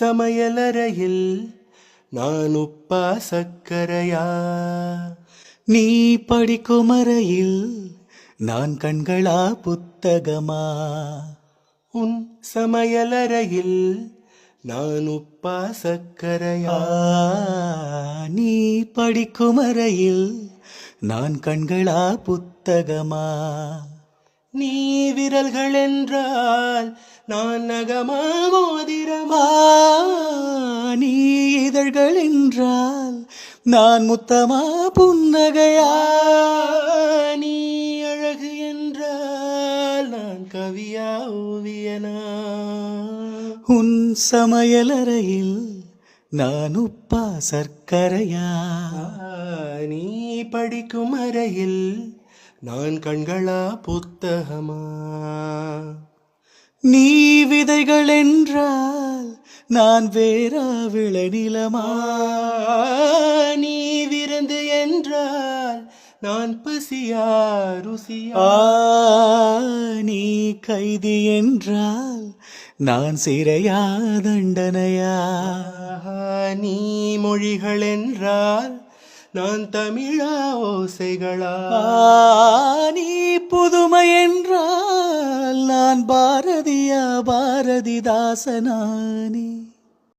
சமையலறையில் நான் உப்பா சக்கரையா நீ படிக்கும் அறையில் நான் கண்களா புத்தகமா? உன் சமையலறையில் நான் உப்பா சக்கரையா நீ படிக்கும் அறையில் நான் கண்களா புத்தகமா? நீ விரல்கள் என்றால் நான் நகமா மோதிரமா? நீ இதழ்கள் என்றால் நான் முத்தமா புன்னகையா? நீ அழகு என்றால் நான் கவியா ஓவியனா? உன் சமையலறையில் நான் உப்பா சர்க்கரையா? நீ படிக்கும் அறையில் நான் கண்களா புத்தகமா? நீ விதைகள் என்றால் நான் வேறா விளைநிலமா நீ விருந்து என்றால் நான் பசியா ருசியா? நீ கைதி என்றால் நான் சிறையா தண்டனையா? நீ மொழிகள் என்றால் நான் தமிழா ஓசைகளா? புதுமை என்றால் நான் பாரதியா பாரதிதாசனானே.